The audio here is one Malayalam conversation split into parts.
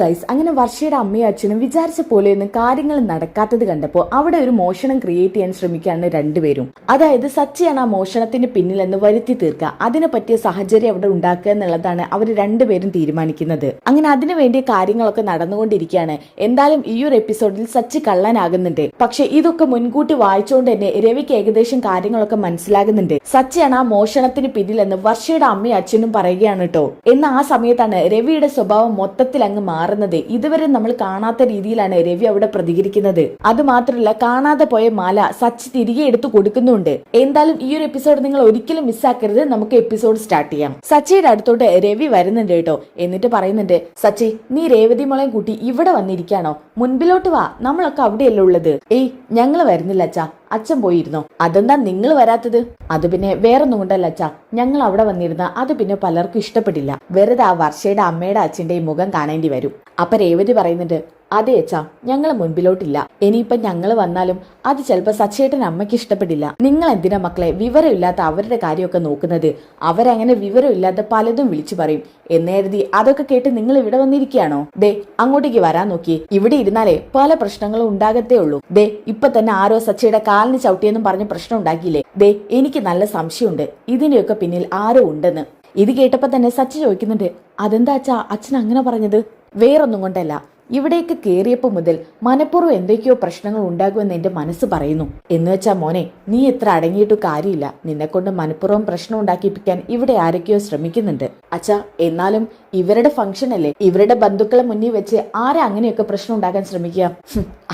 ഗൈസ് അങ്ങനെ വർഷയുടെ അമ്മയും അച്ഛനും വിചാരിച്ച പോലെയൊന്നും കാര്യങ്ങൾ നടക്കാത്തത് കണ്ടപ്പോൾ അവിടെ ഒരു മോഷണം ക്രിയേറ്റ് ചെയ്യാൻ ശ്രമിക്കുകയാണ് രണ്ടുപേരും. അതായത് സച്ചിയാണ് ആ മോഷണത്തിന് പിന്നിലെന്ന് വരുത്തി തീർക്കുക. അതിനെ പറ്റിയ സാഹചര്യം അവിടെ ഉണ്ടാക്കുക എന്നുള്ളതാണ് അവർ രണ്ടുപേരും തീരുമാനിക്കുന്നത്. അങ്ങനെ അതിനു വേണ്ടിയ കാര്യങ്ങളൊക്കെ നടന്നുകൊണ്ടിരിക്കുകയാണ്. എന്തായാലും ഈ ഒരു എപ്പിസോഡിൽ സച്ചി കള്ളനാകുന്നുണ്ട്. പക്ഷെ ഇതൊക്കെ മുൻകൂട്ടി വായിച്ചുകൊണ്ട് തന്നെ രവിക്ക് ഏകദേശം കാര്യങ്ങളൊക്കെ മനസ്സിലാകുന്നുണ്ട്. സച്ചിയാണ് ആ മോഷണത്തിന് പിന്നിലെന്ന് വർഷയുടെ അമ്മയും അച്ഛനും പറയുകയാണ് കേട്ടോ എന്നാൽ ആ സമയത്താണ് രവിയുടെ സ്വഭാവം മൊത്തത്തിൽ അങ്ങ് മാറുന്നത്. ഇതുവരെ നമ്മൾ കാണാത്ത രീതിയിലാണ് രവി അവിടെ പ്രതികരിക്കുന്നത്. അത് മാത്രമല്ല കാണാതെ പോയ മാല സച്ചി തിരികെ എടുത്തു കൊടുക്കുന്നുണ്ട്. എന്തായാലും ഈ ഒരു എപ്പിസോഡ് നിങ്ങൾ ഒരിക്കലും മിസ്സാക്കരുത് നമുക്ക് എപ്പിസോഡ് സ്റ്റാർട്ട് ചെയ്യാം. സച്ചിയുടെ അടുത്തോട്ട് രവി വരുന്നുണ്ട് കേട്ടോ. എന്നിട്ട് പറയുന്നുണ്ട് സച്ചി നീ രേവതി മോളെയും കൂട്ടി ഇവിടെ വന്നിരിക്കാണോ മുൻപിലോട്ട് വാ. നമ്മളൊക്കെ അവിടെയല്ലേ ഉള്ളത്. ഏയ് ഞങ്ങൾ വരുന്നില്ല അച്ഛാ. അച്ഛൻ പോയിരുന്നോ. അതെന്താ നിങ്ങൾ വരാത്തത്? അത് പിന്നെ വേറൊന്നും കൊണ്ടല്ല അച്ഛാ. ഞങ്ങൾ അവിടെ വന്നിരുന്ന അത് പിന്നെ പലർക്കും ഇഷ്ടപ്പെട്ടില്ല വെറുതെ ആ വർഷയുടെ അമ്മയുടെ അച്ഛന്റെയും മുഖം കാണേണ്ടി വരും. അപ്പൊ രേവതി പറയുന്നുണ്ട് അതെ അച്ഛാ ഞങ്ങൾ മുൻപിലോട്ടില്ല. ഇനിയിപ്പൊ ഞങ്ങൾ വന്നാലും അത് ചിലപ്പോ സച്ചേട്ടൻ അമ്മയ്ക്ക് ഇഷ്ടപ്പെടില്ല. നിങ്ങൾ എന്തിനാ മക്കളെ വിവരമില്ലാത്ത അവരുടെ കാര്യമൊക്കെ നോക്കുന്നത്? അവരങ്ങനെ വിവരമില്ലാത്ത പലതും വിളിച്ചു പറയും. എന്നേരുതി അതൊക്കെ കേട്ട് നിങ്ങൾ ഇവിടെ വന്നിരിക്കുകയാണോ? ദേ അങ്ങോട്ടേക്ക് വരാൻ നോക്കി ഇവിടെ ഇരുന്നാലേ പല പ്രശ്നങ്ങളും ഉണ്ടാകത്തേ ഉള്ളൂ. ദേ ഇപ്പൊ തന്നെ ആരോ സച്ചയുടെ കാലിന് ചവിട്ടിയെന്നും പറഞ്ഞ് പ്രശ്നം ഉണ്ടാക്കിയില്ലേ? ദേ എനിക്ക് നല്ല സംശയമുണ്ട്. ഇതിന്റെയൊക്കെ പിന്നിൽ ആരോ ഉണ്ടെന്ന്. ഇത് കേട്ടപ്പോ തന്നെ സച്ചി ചോദിക്കുന്നുണ്ട് അതെന്താ അച്ഛാ അച്ഛൻ അങ്ങനെ പറഞ്ഞത്? വേറൊന്നും കൊണ്ടല്ല. ഇവിടേക്ക് കയറിയപ്പോൾ മുതൽ മനഃപൂർവം എന്തൊക്കെയോ പ്രശ്നങ്ങൾ ഉണ്ടാകുമെന്ന് എന്റെ മനസ്സ് പറയുന്നു. എന്ന് വെച്ചാ മോനെ നീ എത്ര അടങ്ങിയിട്ടു കാര്യമില്ല. നിന്നെക്കൊണ്ട് മനഃപൂർവം പ്രശ്നം ഉണ്ടാക്കിപ്പിക്കാൻ ഇവിടെ ആരൊക്കെയോ ശ്രമിക്കുന്നുണ്ട്. അച്ഛാ എന്നാലും ഇവരുടെ ഫംഗ്ഷൻ അല്ലേ? ഇവരുടെ ബന്ധുക്കളെ മുന്നിൽ വെച്ച് ആരാ അങ്ങനെയൊക്കെ പ്രശ്നം ഉണ്ടാക്കാൻ ശ്രമിക്കുക?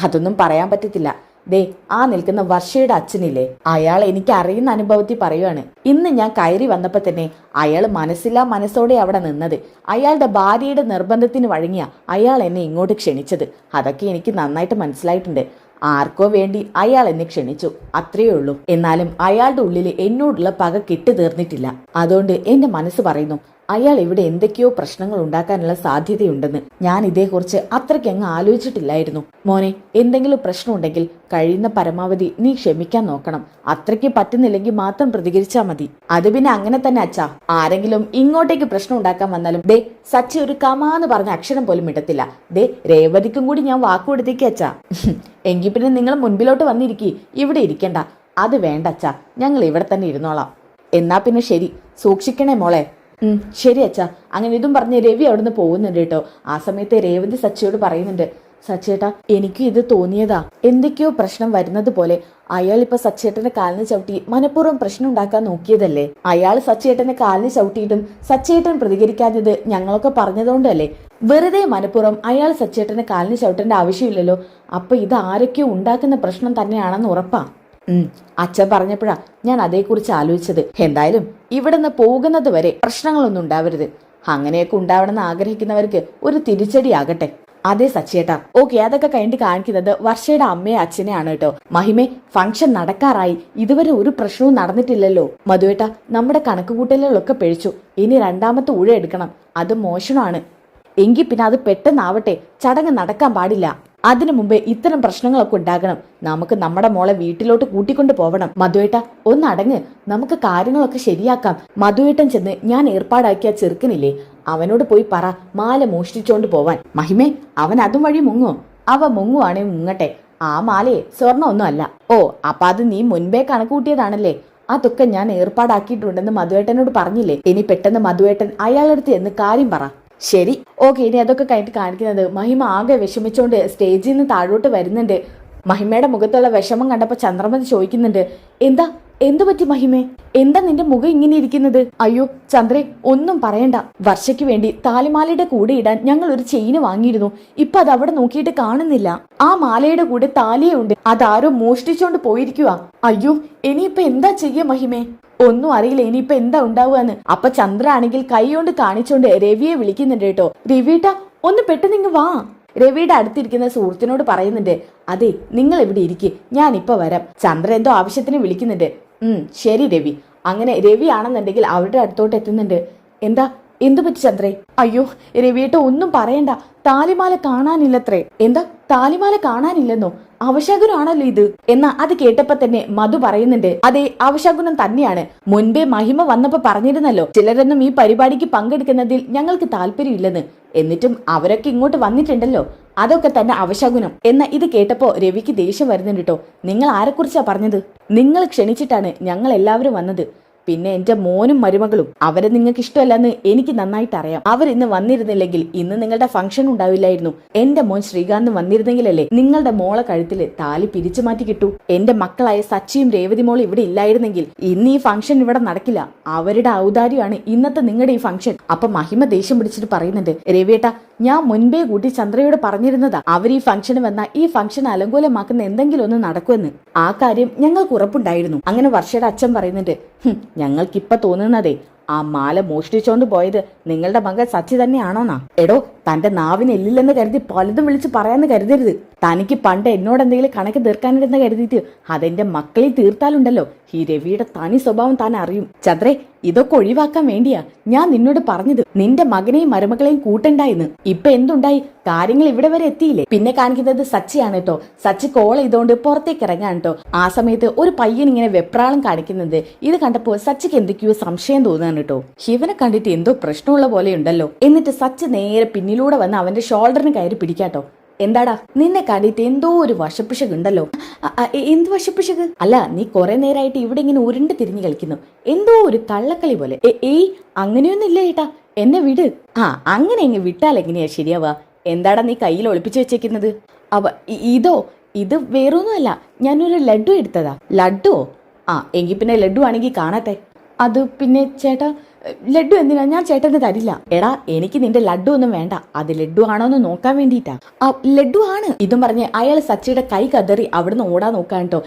അതൊന്നും പറയാൻ പറ്റത്തില്ല. ദേ ആ നിൽക്കുന്ന വർഷയുടെ അച്ഛനില്ലേ? അയാൾ എനിക്ക് അറിയുന്ന അനുഭവത്തിൽ പറയുവാണ്. ഇന്ന് ഞാൻ കയറി വന്നപ്പോ തന്നെ അയാൾ മനസ്സില്ലാ മനസ്സോടെ അവിടെ നിന്നത്. അയാളുടെ ഭാര്യയുടെ നിർബന്ധത്തിന് വഴങ്ങിയ അയാൾ എന്നെ ഇങ്ങോട്ട് ക്ഷണിച്ചത്. അതൊക്കെ എനിക്ക് നന്നായിട്ട് മനസ്സിലായിട്ടുണ്ട്. ആർക്കോ വേണ്ടി അയാൾ എന്നെ ക്ഷണിച്ചു. അത്രയേ ഉള്ളൂ. എന്നാലും അയാളുടെ ഉള്ളിൽ എന്നോടുള്ള പക കിട്ടു തീർന്നിട്ടില്ല അതുകൊണ്ട് എന്റെ മനസ്സ് പറയുന്നു അയാൾ ഇവിടെ എന്തൊക്കെയോ പ്രശ്നങ്ങൾ ഉണ്ടാക്കാനുള്ള സാധ്യതയുണ്ടെന്ന് ഞാൻ ഇതേക്കുറിച്ച് അത്രയ്ക്ക് അങ്ങ് ആലോചിച്ചിട്ടില്ലായിരുന്നു. മോനെ എന്തെങ്കിലും പ്രശ്നമുണ്ടെങ്കിൽ കഴിയുന്ന പരമാവധി നീ ക്ഷമിക്കാൻ നോക്കണം. അത്രയ്ക്ക് പറ്റുന്നില്ലെങ്കിൽ മാത്രം പ്രതികരിച്ചാൽ മതി. അത് പിന്നെ അങ്ങനെ തന്നെ അച്ഛാ. ആരെങ്കിലും ഇങ്ങോട്ടേക്ക് പ്രശ്നം ഉണ്ടാക്കാൻ വന്നാലും ദേ സച്ചി ഒരു കമാന്ന് പറഞ്ഞ അക്ഷരം പോലും ഇടത്തില്ല. ദേ രേവതിക്കും കൂടി ഞാൻ വാക്കുകൊടുത്തേക്ക് അച്ഛാ. എങ്കിൽ പിന്നെ നിങ്ങൾ മുൻപിലോട്ട് വന്നിരിക്കി. ഇവിടെ ഇരിക്കണ്ട. അത് വേണ്ട അച്ഛാ. ഞങ്ങൾ ഇവിടെ തന്നെ ഇരുന്നോളാം. എന്നാ പിന്നെ ശരി. സൂക്ഷിക്കണേ മോളെ. ശരി അച്ഛാ. അങ്ങനെ ഇതും പറഞ്ഞ് രവി അവിടുന്ന് പോകുന്നുണ്ട് കേട്ടോ. ആ സമയത്ത് രേവതി സച്ചിയോട് പറയുന്നുണ്ട് സച്ചേട്ടാ എനിക്ക് ഇത് തോന്നിയതാ. എന്തൊക്കെയോ പ്രശ്നം വരുന്നത് പോലെ അയാൾ ഇപ്പൊ സച്ചേട്ടന്റെ കാലിന് ചവിട്ടി മനഃപൂർവം പ്രശ്നം ഉണ്ടാക്കാൻ നോക്കിയതല്ലേ? അയാൾ സച്ചേട്ടന്റെ കാലിന് ചവിട്ടിയിട്ടും സച്ചേട്ടൻ പ്രതികരിക്കാഞ്ഞത് ഞങ്ങളൊക്കെ പറഞ്ഞതുകൊണ്ടല്ലേ? വെറുതെ മനഃപൂർവം അയാൾ സച്ചേട്ടന്റെ കാലിന് ചവിട്ടേണ്ട ആവശ്യമില്ലല്ലോ. അപ്പൊ ഇത് ആരൊക്കെയോ ഉണ്ടാക്കുന്ന പ്രശ്നം തന്നെയാണെന്ന് ഉറപ്പാ. അച്ഛൻ പറഞ്ഞപ്പോഴാ ഞാൻ അതേക്കുറിച്ച് ആലോചിച്ചത്. എന്തായാലും ഇവിടുന്ന് പോകുന്നത് വരെ പ്രശ്നങ്ങളൊന്നും ഉണ്ടാവരുത്. അങ്ങനെയൊക്കെ ഉണ്ടാവണമെന്ന് ആഗ്രഹിക്കുന്നവർക്ക് ഒരു തിരിച്ചടിയാകട്ടെ. അതെ സച്ചേട്ടാ ഓക്കെ അതൊക്കെ കഴിഞ്ഞിട്ട് കാണിക്കുന്നത് വർഷയുടെ അമ്മയെ അച്ഛനെയാണ് കേട്ടോ. മഹിമേ ഫംഗ്ഷൻ നടക്കാറായി. ഇതുവരെ ഒരു പ്രശ്നവും നടന്നിട്ടില്ലല്ലോ. മധുവേട്ട നമ്മുടെ കണക്കുകൂട്ടലുകളൊക്കെ പിഴിച്ചു ഇനി രണ്ടാമത്തെ ഊഴ എടുക്കണം. അത് മോശമാണ്. എങ്കിൽ പിന്നെ അത് പെട്ടെന്നാവട്ടെ. ചടങ്ങ് നടക്കാൻ പാടില്ല. അതിനു മുമ്പേ ഇത്തരം പ്രശ്നങ്ങളൊക്കെ ഉണ്ടാകണം. നമുക്ക് നമ്മുടെ മോളെ വീട്ടിലോട്ട് കൂട്ടിക്കൊണ്ട് പോവണം. മധുവേട്ട ഒന്നടങ്ങ് നമുക്ക് കാര്യങ്ങളൊക്കെ ശരിയാക്കാം. മധുവേട്ടൻ ചെന്ന് ഞാൻ ഏർപ്പാടാക്കിയ ചെറുക്കനില്ലേ അവനോട് പോയി പറ മാല മോഷ്ടിച്ചോണ്ട് പോവാൻ. മഹിമേ അവൻ അതും വഴി മുങ്ങോ? അവ മുങ്ങുവാണേ മുങ്ങട്ടെ. ആ മാലയെ സ്വർണമൊന്നും അല്ല. ഓ അപ്പൊ അത് നീ മുൻപേ കണക്കൂട്ടിയതാണല്ലേ. അതൊക്കെ ഞാൻ ഏർപ്പാടാക്കിയിട്ടുണ്ടെന്ന് മധുവേട്ടനോട് പറഞ്ഞില്ലേ. ഇനി പെട്ടെന്ന് മധുവേട്ടൻ അയാളെടുത്ത് എന്ന് കാര്യം പറ. ശരി. ഓക്കെ ഇനി അതൊക്കെ കഴിഞ്ഞിട്ട് കാണിക്കുന്നത് മഹിമ ആകെ വിഷമിച്ചോണ്ട് സ്റ്റേജിൽ നിന്ന് താഴോട്ട് വരുന്നുണ്ട്. മഹിമയുടെ മുഖത്തുള്ള വിഷമം കണ്ടപ്പോ ചന്ദ്രമതി ചോദിക്കുന്നുണ്ട് എന്താ? എന്തു പറ്റി മഹിമേ? എന്താ നിന്റെ മുഖം ഇങ്ങനെ ഇരിക്കുന്നത്? അയ്യോ ചന്ദ്രേ ഒന്നും പറയണ്ട. വർഷയ്ക്ക് വേണ്ടി താലിമാലയുടെ കൂടെ ഇടാൻ ഞങ്ങൾ ഒരു ചെയിന് വാങ്ങിയിരുന്നു. ഇപ്പൊ അത് അവിടെ നോക്കിയിട്ട് കാണുന്നില്ല. ആ മാലയുടെ കൂടെ താലിയുണ്ട്. അതാരോ മോഷ്ടിച്ചോണ്ട് പോയിരിക്കുക അയ്യോ ഇനിയിപ്പൊ എന്താ ചെയ്യ മഹിമേ? ഒന്നും അറിയില്ല. ഇനിയിപ്പൊ എന്താ ഉണ്ടാവുകയെന്ന്. അപ്പൊ ചന്ദ്ര ആണെങ്കിൽ കൈ കൊണ്ട് കാണിച്ചോണ്ട് രവിയെ വിളിക്കുന്നുണ്ട് കേട്ടോ. രവിട്ട ഒന്ന് പെട്ടെന്ന് ഇങ്ങ് വാ. രവിയുടെ അടുത്തിരിക്കുന്ന സുഹൃത്തിനോട് പറയുന്നുണ്ട് അതെ നിങ്ങൾ ഇവിടെ ഇരിക്കും. ഞാൻ ഇപ്പൊ വരാം. ചന്ദ്ര എന്തോ ആവശ്യത്തിന് വിളിക്കുന്നുണ്ട് ഉം ശരി രവി. അങ്ങനെ രവി ആണെന്നുണ്ടെങ്കിൽ അവരുടെ അടുത്തോട്ട് എത്തുന്നുണ്ട്. എന്താ? എന്തു പറ്റി ചന്ദ്രേ? അയ്യോ രവിയേട്ട ഒന്നും പറയണ്ട. താലിമാല കാണാനില്ലത്രേ. എന്താ? താലിമാല കാണാനില്ലെന്നോ? അവശകുനാണല്ലോ ഇത്? എന്നാ അത് കേട്ടപ്പോ തന്നെ മധു പറയുന്നുണ്ട് അതെ അവശകുനം തന്നെയാണ്. മുൻപേ മഹിമ വന്നപ്പോ പറഞ്ഞിരുന്നല്ലോ ചിലരൊന്നും ഈ പരിപാടിക്ക് പങ്കെടുക്കുന്നതിൽ ഞങ്ങൾക്ക് താല്പര്യമില്ലെന്ന്. എന്നിട്ടും അവരൊക്കെ ഇങ്ങോട്ട് വന്നിട്ടുണ്ടല്ലോ. അതൊക്കെ തന്നെ അവശകുനം. എന്ന ഇത് കേട്ടപ്പോ രവിക്ക് ദേഷ്യം വരുന്നുണ്ട് കേട്ടോ നിങ്ങൾ ആരെക്കുറിച്ചാ പറഞ്ഞത്? നിങ്ങൾ ക്ഷണിച്ചിട്ടാണ് ഞങ്ങൾ എല്ലാവരും വന്നത്. പിന്നെ എന്റെ മോനും മരുമകളും അവരെ നിങ്ങൾക്ക് ഇഷ്ടമല്ലെന്ന് എനിക്ക് നന്നായിട്ട് അറിയാം. അവർ ഇന്ന് വന്നിരുന്നില്ലെങ്കിൽ ഇന്ന് നിങ്ങളുടെ ഫംഗ്ഷൻ ഉണ്ടാവില്ലായിരുന്നു. എന്റെ മോൻ ശ്രീകാന്ത് വന്നിരുന്നെങ്കിലല്ലേ നിങ്ങളുടെ മോളെ കഴുത്തിൽ താലി പിരിച്ചു മാറ്റി കിട്ടൂ. എന്റെ മക്കളായ സച്ചിയും രേവതി മോൾ ഇവിടെ ഇല്ലായിരുന്നെങ്കിൽ ഇന്ന് ഈ ഫംഗ്ഷൻ ഇവിടെ നടക്കില്ല. അവരുടെ ഔദാര്യമാണ് ഇന്നത്തെ നിങ്ങളുടെ ഈ ഫംഗ്ഷൻ അപ്പൊ മഹിമ ദേഷ്യം പിടിച്ചിട്ട് പറയുന്നുണ്ട് രവിയേട്ട ഞാൻ മുൻപേ കൂട്ടി ചന്ദ്രയോട് പറഞ്ഞിരുന്നതാ. അവർ ഈ ഫംഗ്ഷന് വന്ന ഈ ഫംഗ്ഷൻ അലങ്കോലമാക്കുന്ന എന്തെങ്കിലും ഒന്ന് നടക്കുമെന്ന്. ആ കാര്യം ഞങ്ങൾക്ക് ഉറപ്പുണ്ടായിരുന്നു. അങ്ങനെ വർഷയുടെ അച്ഛൻ പറയുന്നുണ്ട് "ഹും, ഞങ്ങൾക്കിപ്പൊ തോന്നുന്നതേ ആ മാല മോഷ്ടിച്ചോണ്ട് പോയത് നിങ്ങളുടെ മകൻ സച്ചി തന്നെയാണോന്നാ? എടോ തന്റെ നാവിന് എല്ലില്ലെന്ന് കരുതി പലതും വിളിച്ച് പറയാന്ന് കരുതരുത്. തനിക്ക് പണ്ട് എന്നോട് എന്തെങ്കിലും കണക്ക് തീർക്കാനിടുന്ന കരുതിയിട്ട് അതെന്റെ മക്കളിൽ തീർത്താലുണ്ടല്ലോ. ഈ രവിയുടെ തനി സ്വഭാവം താൻ അറിയും. ചന്ദ്രേ ഇതൊക്കെ ഒഴിവാക്കാൻ വേണ്ടിയാ ഞാൻ നിന്നോട് പറഞ്ഞത്. നിന്റെ മകനെയും മരുമകളെയും കൂട്ടണ്ടായിന്ന്. ഇപ്പൊ എന്തുണ്ടായി? കാര്യങ്ങൾ ഇവിടെ വരെ എത്തിയില്ലേ? പിന്നെ കാണിക്കുന്നത് സച്ചിയാണ് കേട്ടോ. സച്ചി കോൾ ചെയ്തോണ്ട് പുറത്തേക്ക് ഇറങ്ങാൻ കേട്ടോ. ആ സമയത്ത് ഒരു പയ്യൻ ഇങ്ങനെ വെപ്രാളം കാണിക്കുന്നത്. ഇത് കണ്ടപ്പോൾ സച്ചിക്ക് എന്തൊക്കെയോ സംശയം തോന്നുകയാണ് കേട്ടോ. ശിവനെ കണ്ടിട്ട് എന്തോ പ്രശ്നമുള്ള പോലെ ഉണ്ടല്ലോ. എന്നിട്ട് സച്ചി നേരെ പിന്നിലൂടെ വന്ന് അവന്റെ ഷോൾഡറിന് കയറി പിടിക്കാട്ടോ. എന്താടാ? നിന്നെ കണ്ടിട്ട് എന്തോ ഒരു വശപ്പിശക് ഉണ്ടല്ലോ. അ- അ, എ- എന്ത് വശപ്പിശക്? അല്ല നീ കുറെ നേരമായിട്ട് ഇവിടെ ഇങ്ങനെ ഉരുണ്ട് തിരിഞ്ഞു കളിക്കുന്നു. എന്തോ ഒരു തള്ളക്കളി പോലെ. ഏയ് അങ്ങനെയൊന്നും ഇല്ല ഏട്ടാ. എന്നെ വിട്. ആ അങ്ങനെ ഇങ്ങ് വിട്ടാൽ എങ്ങനെയാ ശരിയാവാ എന്താടാ നീ കയ്യിൽ ഒളിപ്പിച്ചു വെച്ചേക്കുന്നത്? അവ ഇതോ? ഇത് വേറൊന്നുമല്ല. ഞാനൊരു ലഡു എടുത്തതാ. ലഡുവോ ആ എങ്കിൽ പിന്നെ ലഡു ആണെങ്കിൽ കാണട്ടെ അത് പിന്നെ ചേട്ടാ ലഡു എന്തിനാ? ഞാൻ ചേട്ടന് തരില്ല. എടാ എനിക്ക് നിന്റെ ലഡു ഒന്നും വേണ്ട. അത് ലഡു ആണോ എന്ന് നോക്കാൻ വേണ്ടിയിട്ടാ. ആ ലഡു ആണ്. ഇതും പറഞ്ഞ് അയാൾ സച്ചിയുടെ കൈ കതറി അവിടുന്ന് ഓടാൻ നോക്കാൻ കേട്ടോ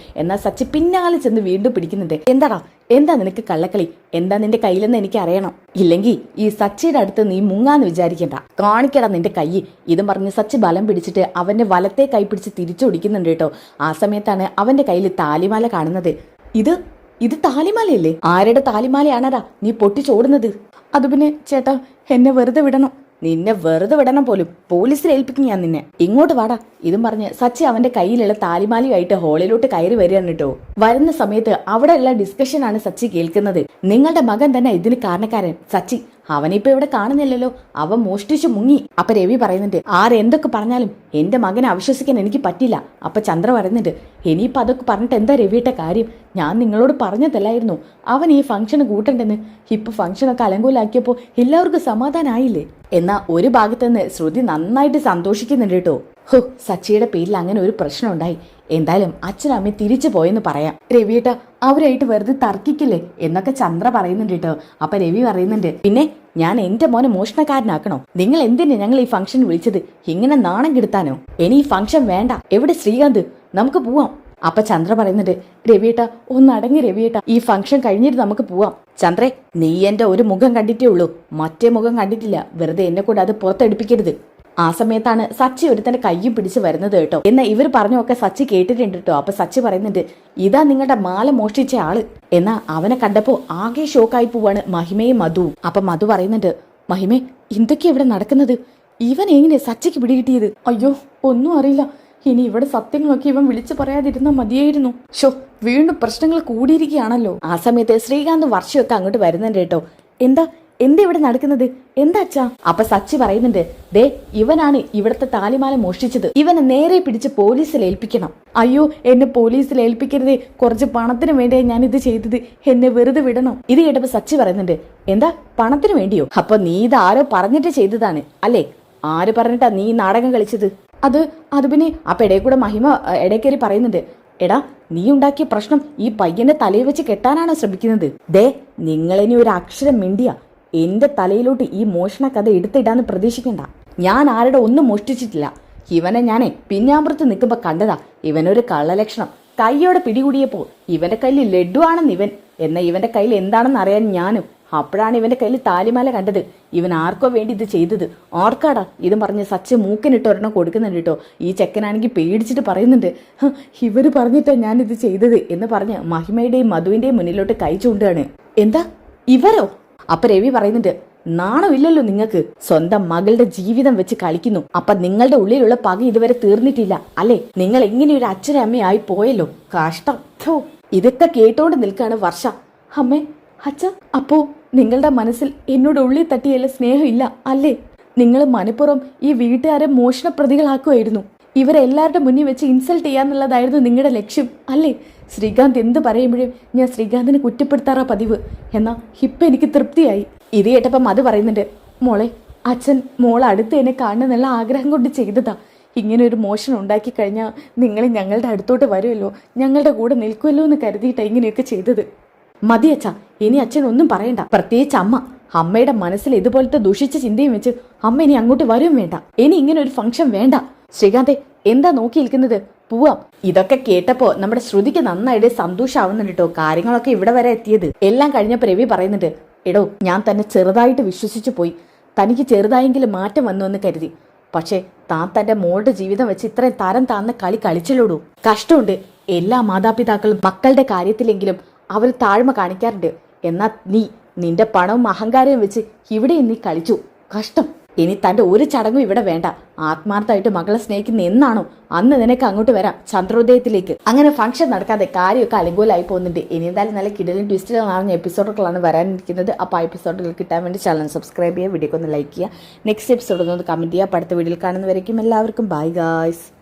സച്ചി പിന്നാലെ ചെന്ന് വീണ്ടും പിടിക്കുന്നുണ്ട്. എന്താടാ? എന്താ നിനക്ക് കള്ളക്കളി? എന്താ നിന്റെ കയ്യിലെന്ന് എനിക്ക് അറിയണം? ഇല്ലെങ്കിൽ ഈ സച്ചിയുടെ അടുത്ത് നീ മുങ്ങാന്ന് വിചാരിക്കണ്ട. കാണിക്കടാ നിന്റെ കൈ. ഇതും പറഞ്ഞ് സച്ചി ബലം പിടിച്ചിട്ട് അവന്റെ വലത്തെ കൈ പിടിച്ച് തിരിച്ചൊടിക്കുന്നുണ്ട് കേട്ടോ ആ സമയത്താണ് അവന്റെ കയ്യിൽ താലിമാല കാണുന്നത്. ഇത് ഇത് താലിമാലയല്ലേ? ആരുടെ താലിമാലയാണടാ നീ പൊട്ടിച്ചോടുന്നത് അത് പിന്നെ ചേട്ടാ എന്നെ വെറുതെ വിടണം. നിന്നെ വെറുതെ വിടണം പോലും. പോലീസിൽ ഏൽപ്പിക്കും ഞാൻ നിന്നെ. ഇങ്ങോട്ട് വാടാ. ഇതും പറഞ്ഞ് സച്ചി അവന്റെ കയ്യിലുള്ള താലിമാലിയായിട്ട് ഹോളിലോട്ട് കയറി വരികയാണ് കേട്ടോ. വരുന്ന സമയത്ത് അവിടെയുള്ള ഡിസ്കഷനാണ് സച്ചി കേൾക്കുന്നത്. നിങ്ങളുടെ മകൻ തന്നെ ഇതിന് കാരണക്കാരൻ. സച്ചി അവനിപ്പോ ഇവിടെ കാണുന്നില്ലല്ലോ. അവൻ മോഷ്ടിച്ചു മുങ്ങി. അപ്പൊ രവി പറയുന്നുണ്ട് ആരെന്തൊക്കെ പറഞ്ഞാലും എന്റെ മകനെ അവിശ്വസിക്കാൻ എനിക്ക് പറ്റില്ല. അപ്പൊ ചന്ദ്ര പറയുന്നുണ്ട് ഇനിയിപ്പോ അതൊക്കെ പറഞ്ഞിട്ട് എന്താ രവിയുടെ കാര്യം? ഞാൻ നിങ്ങളോട് പറഞ്ഞതല്ലായിരുന്നു. അവൻ ഈ ഫംഗ്ഷന് കൂട്ടണ്ടെന്ന്. ഇപ്പൊ ഫംഗ്ഷനൊക്കെ അലങ്കൂലാക്കിയപ്പോ എല്ലാവർക്കും സമാധാനായില്ലേ? എന്നാ ഒരു ഭാഗത്ത് നിന്ന് ശ്രുതി നന്നായിട്ട് സന്തോഷിക്കുന്നുണ്ട് കേട്ടോ. ഹോ സച്ചിയുടെ പേരിൽ അങ്ങനെ ഒരു പ്രശ്നം ഉണ്ടായി. എന്തായാലും അച്ഛനമ്മ തിരിച്ചു പോയെന്ന് പറയാം. രവിയേട്ട അവരായിട്ട് വെറുതെ തർക്കിക്കില്ലേ? എന്നൊക്കെ ചന്ദ്ര പറയുന്നുണ്ട് കേട്ടോ. അപ്പൊ രവി പറയുന്നുണ്ട് പിന്നെ ഞാൻ എന്റെ മോനെ മോഷണക്കാരനാക്കണോ? നിങ്ങൾ എന്തിനാ ഞങ്ങൾ ഈ ഫംഗ്ഷൻ വിളിച്ചത്? ഇങ്ങനെ നാണം കെടുത്താനോ? ഇനി ഈ ഫംഗ്ഷൻ വേണ്ട. എവിടെ ശ്രീകാന്ത്? നമുക്ക് പോവാം. അപ്പൊ ചന്ദ്ര പറയുന്നുണ്ട് രവിയേട്ട ഒന്ന് അടങ്ങി രവിയേട്ട. ഈ ഫംഗ്ഷൻ കഴിഞ്ഞിട്ട് നമുക്ക് പോവാം. ചന്ദ്രേ നീ എന്റെ ഒരു മുഖം കണ്ടിട്ടേ ഉള്ളൂ. മറ്റേ മുഖം കണ്ടിട്ടില്ല. വെറുതെ എന്നെ കൊണ്ട് അത് പുറത്തെടുപ്പിക്കരുത്. ആ സമയത്താണ് സച്ചി ഒരുത്തന്റെ കയ്യും പിടിച്ച് വരുന്നത് കേട്ടോ. എന്നാ ഇവർ പറഞ്ഞൊക്കെ സച്ചി കേട്ടിട്ടുണ്ട് കേട്ടോ. അപ്പൊ സച്ചി പറയുന്നുണ്ട് ഇതാ നിങ്ങളുടെ മാല മോഷ്ടിച്ച ആൾ. എന്നാ അവനെ കണ്ടപ്പോ ആകെ ഷോക്കായി പോവാണ് മഹിമയും മധുവും അപ്പൊ മധു പറയുന്നുണ്ട് മഹിമേ എന്തൊക്കെയാ ഇവിടെ നടക്കുന്നത്? ഇവൻ എങ്ങനെ സച്ചിക്ക് പിടികിട്ടിയത് അയ്യോ ഒന്നും അറിയില്ല. ഇനി ഇവിടെ സത്യങ്ങളൊക്കെ ഇവൻ വിളിച്ചു പറയാതിരുന്ന മതിയായിരുന്നു. ഷോ വീണ്ടും പ്രശ്നങ്ങൾ കൂടിയിരിക്കുകയാണല്ലോ. ആ സമയത്ത് ശ്രീകാന്ത് വർഷമൊക്കെ അങ്ങോട്ട് വരുന്നുണ്ട് കേട്ടോ. എന്താ എന്താ ഇവിടെ നടക്കുന്നത്? എന്താ അച്ഛാ? അപ്പൊ സച്ചി പറയുന്നുണ്ട് ദേ ഇവനാണ് ഇവിടത്തെ താലിമാല മോഷ്ടിച്ചത്. ഇവനെ നേരെ പിടിച്ച് പോലീസിൽ ഏൽപ്പിക്കണം. അയ്യോ എന്നെ പോലീസിൽ ഏൽപ്പിക്കരുത്. കുറച്ച് പണത്തിന് വേണ്ടിയാ ഞാൻ ഇത് ചെയ്തത്. എന്നെ വെറുതെ വിടണം. ഇത് കേട്ടപ്പോ സച്ചി പറയുന്നുണ്ട് എന്താ പണത്തിന് വേണ്ടിയോ? അപ്പൊ നീ ഇത് ആരോ പറഞ്ഞിട്ട് ചെയ്തതാണ് അല്ലേ? ആര് പറഞ്ഞിട്ടാ നീ നാടകം കളിച്ചത്? അത് അത് പിന്നെ അപ്പൊ ഇടയിൽ കൂടെ മഹിമ ഇടയ്ക്കേരി പറയുന്നുണ്ട് എടാ നീ ഉണ്ടാക്കിയ പ്രശ്നം ഈ പയ്യന്റെ തലയിൽ വെച്ച് കെട്ടാനാണോ ശ്രമിക്കുന്നത്? ദേ നിങ്ങളിനി ഒരു അക്ഷരം മിണ്ടിയ. എന്റെ തലയിലോട്ട് ഈ മോഷണ കഥ എടുത്തിടാന്ന് പ്രതീക്ഷിക്കണ്ട. ഞാൻ ആരുടെ ഒന്നും മോഷ്ടിച്ചിട്ടില്ല. ഇവനെ ഞാനേ പിന്നാമ്പുറത്ത് നിൽക്കുമ്പോ കണ്ടതാ. ഇവനൊരു കള്ളലക്ഷണം. കൈയോടെ പിടികൂടിയപ്പോ ഇവന്റെ കയ്യിൽ ലഡു ആണെന്ന് ഇവൻ. എന്ന ഇവന്റെ കയ്യിൽ എന്താണെന്ന് അറിയാൻ ഞാനും. അപ്പോഴാണ് ഇവന്റെ കയ്യിൽ താലിമാല കണ്ടത്. ഇവൻ ആർക്കോ വേണ്ടി ഇത് ചെയ്തത്. ഓർക്കാടാ ഇതും പറഞ്ഞ് സച്ച് മൂക്കനിട്ട് ഒരെണ്ണം കൊടുക്കുന്നുണ്ട് കേട്ടോ. ഈ ചെക്കനാണെങ്കിൽ പേടിച്ചിട്ട് പറയുന്നുണ്ട്. ഇവർ പറഞ്ഞിട്ടാ ഞാനിത് ചെയ്തത് എന്ന് പറഞ്ഞ് മഹിമയുടെയും മധുവിന്റെയും മുന്നിലോട്ട് കൈ എന്താ? ഇവരോ? അപ്പൊ രവി പറയുന്നുണ്ട് നാണമില്ലല്ലോ നിങ്ങൾക്ക്. സ്വന്തം മകളുടെ ജീവിതം വെച്ച് കളിക്കുന്നു. അപ്പൊ നിങ്ങളുടെ ഉള്ളിലുള്ള പക ഇതുവരെ തീർന്നിട്ടില്ല. അല്ലെ? നിങ്ങൾ എങ്ങനെ ഒരു അച്ഛനമ്മയായി പോയല്ലോ? കഷ്ടം. ഇതൊക്കെ കേട്ടോണ്ട് നിൽക്കാണ് വർഷ. അമ്മേ അച്ഛ അപ്പോ നിങ്ങളുടെ മനസ്സിൽ എന്നോട് ഉള്ളിൽ തട്ടിയല്ല സ്നേഹമില്ല അല്ലേ? നിങ്ങൾ മനഃപുറം ഈ വീട്ടുകാരെ മോഷണ പ്രതികളാക്കുമായിരുന്നു ഇവരെല്ലാവരുടെ മുന്നിൽ വെച്ച് ഇൻസൾട്ട് ചെയ്യാന്നുള്ളതായിരുന്നു നിങ്ങളുടെ ലക്ഷ്യം. അല്ലേ? ശ്രീകാന്ത് എന്ത് പറയുമ്പോഴും ഞാൻ ശ്രീകാന്തിനെ കുറ്റപ്പെടുത്താറാ പതിവ്. എന്നാ ഇപ്പം എനിക്ക് തൃപ്തിയായി. ഇത് കേട്ടപ്പം അത് പറയുന്നുണ്ട് മോളെ അച്ഛൻ മോൾ അടുത്ത് എന്നെ കാണണമെന്നുള്ള ആഗ്രഹം കൊണ്ട് ചെയ്തതാ. ഇങ്ങനെ ഒരു മോഷണം ഉണ്ടാക്കി കഴിഞ്ഞാൽ നിങ്ങൾ ഞങ്ങളുടെ അടുത്തോട്ട് വരുമല്ലോ. ഞങ്ങളുടെ കൂടെ നിൽക്കുമല്ലോ എന്ന് കരുതിയിട്ടാണ് ഇങ്ങനെയൊക്കെ ചെയ്തത്. മതി അച്ഛ ഇനി അച്ഛൻ ഒന്നും പറയണ്ട. പ്രത്യേകിച്ച് അമ്മ. അമ്മയുടെ മനസ്സിൽ ഇതുപോലത്തെ ദുഷിച്ച ചിന്തയും വെച്ച് അമ്മ ഇനി അങ്ങോട്ട് വരും വേണ്ട. ഇനി ഇങ്ങനെ ഒരു ഫംഗ്ഷൻ വേണ്ട. ശ്രീകാന്തെ എന്താ നോക്കി നിൽക്കുന്നത്? പോവാം. ഇതൊക്കെ കേട്ടപ്പോ നമ്മുടെ ശ്രുതിക്ക് നന്നായിട്ട് സന്തോഷാവുന്നുണ്ട് കേട്ടോ. കാര്യങ്ങളൊക്കെ ഇവിടെ വരെ എത്തിയത്. എല്ലാം കഴിഞ്ഞപ്പോ രവി പറയുന്നുണ്ട് എടോ ഞാൻ തന്നെ ചെറുതായിട്ട് വിശ്വസിച്ചു പോയി. തനിക്ക് ചെറുതായെങ്കിലും മാറ്റം വന്നു എന്ന് കരുതി. പക്ഷേ താൻ തന്റെ മോളുടെ ജീവിതം വെച്ച് ഇത്രയും തരം താന്ന കളി കളിച്ചല്ലോടൂ? കഷ്ടമുണ്ട്. എല്ലാ മാതാപിതാക്കളും മക്കളുടെ കാര്യത്തിലെങ്കിലും അവർ താഴ്മ കാണിക്കാറുണ്ട്. എന്നാ നീ നിന്റെ പണവും അഹങ്കാരവും വെച്ച് ഇവിടെയും നീ കളിച്ചു. കഷ്ടം. ഇനി തന്റെ ഒരു ചടങ്ങും ഇവിടെ വേണ്ട. ആത്മാർത്ഥമായിട്ട് മകളെ സ്നേഹിക്കുന്ന എന്നാണോ? അന്ന് നിനക്ക് അങ്ങോട്ട് വരാം. ചന്ദ്രോദയത്തിലേക്ക്. അങ്ങനെ ഫംഗ്ഷൻ നടക്കാതെ കാര്യമൊക്കെ അലങ്കോലായി പോകുന്നുണ്ട്. ഇനി എന്തായാലും നല്ല കിടലും ട്വിസ്റ്റുകൾ നിറഞ്ഞ എപ്പിസോഡുകളാണ് വരാനിരിക്കുന്നത്. അപ്പോൾ ആ എപ്പിസോഡുകൾ കിട്ടാൻ വേണ്ടി ചാനൽ സബ്സ്ക്രൈബ് ചെയ്യുക വീഡിയോക്ക് ഒന്ന് ലൈക്ക് ചെയ്യുക. നെക്സ്റ്റ് എപ്പിസോഡ് ഒന്ന് കമന്റ് ചെയ്യുക. അടുത്ത വീഡിയോയിൽ കാണുന്നവരേക്കും എല്ലാവർക്കും ബൈ ഗായ്സ്